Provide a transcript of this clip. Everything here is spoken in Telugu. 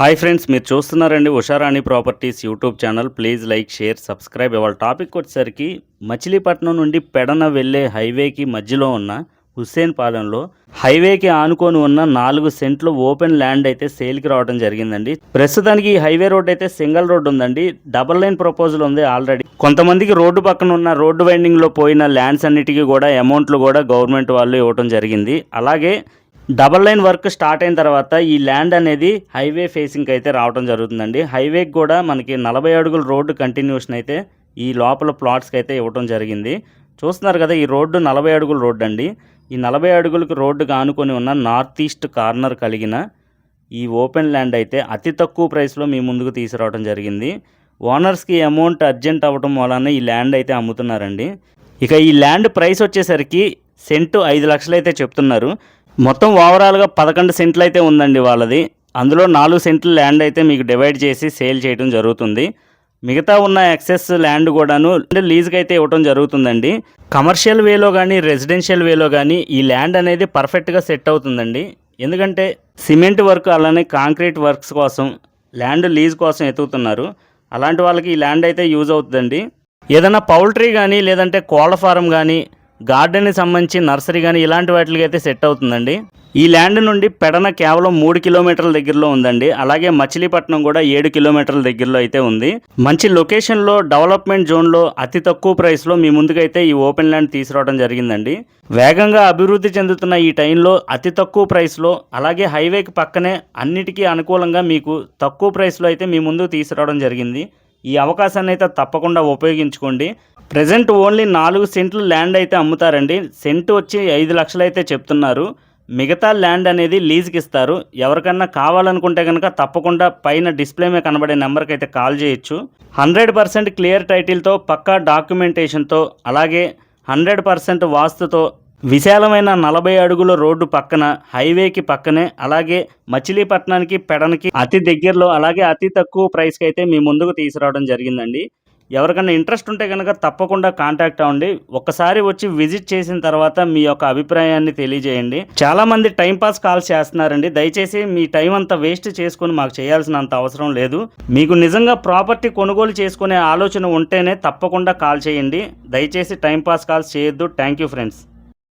హాయ్ ఫ్రెండ్స్ మీరు చూస్తున్నారండి Usharani properties YouTube channel. Please like share subscribe. ఇవాళ టాపిక్ వచ్చేసరికి మచిలీపట్నం నుండి పెడన వెళ్ళే హైవేకి మధ్యలో ఉన్న హుస్సేన్ పాలెంలో హైవేకి ఆనుకొని ఉన్న నాలుగు సెంట్లు ఓపెన్ ల్యాండ్ అయితే సేల్కి రావడం జరిగిందండి. ప్రస్తుతానికి ఈ హైవే రోడ్ అయితే సింగిల్ రోడ్ ఉందండి. డబల్ లైన్ ప్రపోజల్ ఉంది ఆల్రెడీ. కొంతమందికి రోడ్డు పక్కన ఉన్న రోడ్డు వైండింగ్లో పోయిన ల్యాండ్స్ అన్నిటికీ కూడా అమౌంట్లు కూడా గవర్నమెంట్ వాళ్ళు ఇవ్వడం జరిగింది. అలాగే డబల్ లైన్ వర్క్ స్టార్ట్ అయిన తర్వాత ఈ ల్యాండ్ అనేది హైవే ఫేసింగ్కి అయితే రావడం జరుగుతుందండి. హైవేకి కూడా మనకి నలభై అడుగుల రోడ్డు కంటిన్యూషన్ అయితే ఈ లోపల ప్లాట్స్కి అయితే ఇవ్వడం జరిగింది. చూస్తున్నారు కదా ఈ రోడ్డు నలభై అడుగుల రోడ్డు అండి. ఈ నలభై అడుగులకు రోడ్డుకు ఆనుకొని ఉన్న నార్త్ ఈస్ట్ కార్నర్ కలిగిన ఈ ఓపెన్ ల్యాండ్ అయితే అతి తక్కువ ప్రైస్లో మీ ముందుకు తీసుకురావడం జరిగింది. ఓనర్స్కి అమౌంట్ అర్జెంట్ అవ్వడం వలన ఈ ల్యాండ్ అయితే అమ్ముతున్నారండి. ఇక ఈ ల్యాండ్ ప్రైస్ వచ్చేసరికి సెంటు ఐదు లక్షలు అయితే చెప్తున్నారు. మొత్తం ఓవరాల్గా పదకొండు సెంట్లు అయితే ఉందండి వాళ్ళది. అందులో నాలుగు సెంట్లు ల్యాండ్ అయితే మీకు డివైడ్ చేసి సేల్ చేయడం జరుగుతుంది. మిగతా ఉన్న ఎక్సెస్ ల్యాండ్ కూడాను లీజ్కి అయితే ఇవ్వడం జరుగుతుందండి. కమర్షియల్ వేలో కానీ రెసిడెన్షియల్ వేలో కానీ ఈ ల్యాండ్ అనేది పర్ఫెక్ట్గా సెట్ అవుతుందండి. ఎందుకంటే సిమెంట్ వర్క్ అలానే కాంక్రీట్ వర్క్స్ కోసం ల్యాండ్ లీజ్ కోసం ఎతుకుతున్నారు అలాంటి వాళ్ళకి ఈ ల్యాండ్ అయితే యూజ్ అవుతుందండి. ఏదైనా పౌల్ట్రీ కానీ లేదంటే కోళ్ళ ఫారం కానీ గార్డెన్కి సంబంధించి నర్సరీ కానీ ఇలాంటి వాటికి అయితే సెట్ అవుతుందండి. ఈ ల్యాండ్ నుండి పెడన కేవలం మూడు కిలోమీటర్ల దగ్గరలో ఉందండి. అలాగే మచిలీపట్నం కూడా ఏడు కిలోమీటర్ల దగ్గరలో అయితే ఉంది. మంచి లొకేషన్లో డెవలప్మెంట్ జోన్లో అతి తక్కువ ప్రైస్లో మీ ముందుకైతే ఈ ఓపెన్ ల్యాండ్ తీసుకురావడం జరిగిందండి. వేగంగా అభివృద్ధి చెందుతున్న ఈ టైంలో అతి తక్కువ ప్రైస్లో అలాగే హైవేకి పక్కనే అన్నిటికీ అనుకూలంగా మీకు తక్కువ ప్రైస్లో అయితే మీ ముందుకు తీసుకురావడం జరిగింది. ఈ అవకాశాన్ని అయితే తప్పకుండా ఉపయోగించుకోండి. ప్రజెంట్ ఓన్లీ నాలుగు సెంట్లు ల్యాండ్ అయితే అమ్ముతారండి. సెంటు వచ్చి ఐదు లక్షలు అయితే చెప్తున్నారు. మిగతా ల్యాండ్ అనేది లీజ్కి ఇస్తారు. ఎవరికన్నా కావాలనుకుంటే కనుక తప్పకుండా పైన డిస్ప్లే మీద కనబడే నెంబర్కి అయితే కాల్ చేయొచ్చు. హండ్రెడ్ పర్సెంట్ క్లియర్ టైటిల్తో పక్కా డాక్యుమెంటేషన్తో అలాగే హండ్రెడ్ పర్సెంట్ వాస్తుతో విశాలమైన నలభై అడుగుల రోడ్డు పక్కన హైవేకి పక్కనే అలాగే మచిలీపట్నానికి పెడనకి అతి దగ్గరలో అలాగే అతి తక్కువ ప్రైస్కి అయితే మీ ముందుకు తీసుకురావడం జరిగిందండి. ఎవరికైనా ఇంట్రెస్ట్ ఉంటే కనుక తప్పకుండా కాంటాక్ట్ అవ్వండి. ఒకసారి వచ్చి విజిట్ చేసిన తర్వాత మీ యొక్క అభిప్రాయాన్ని తెలియజేయండి. చాలా మంది టైంపాస్ కాల్స్ చేస్తున్నారండి. దయచేసి మీ టైం అంతా వేస్ట్ చేసుకుని మాకు చేయాల్సినంత అవసరం లేదు. మీకు నిజంగా ప్రాపర్టీ కొనుగోలు చేసుకునే ఆలోచన ఉంటేనే తప్పకుండా కాల్ చేయండి. దయచేసి టైంపాస్ కాల్స్ చేయొద్దు. Thank you friends.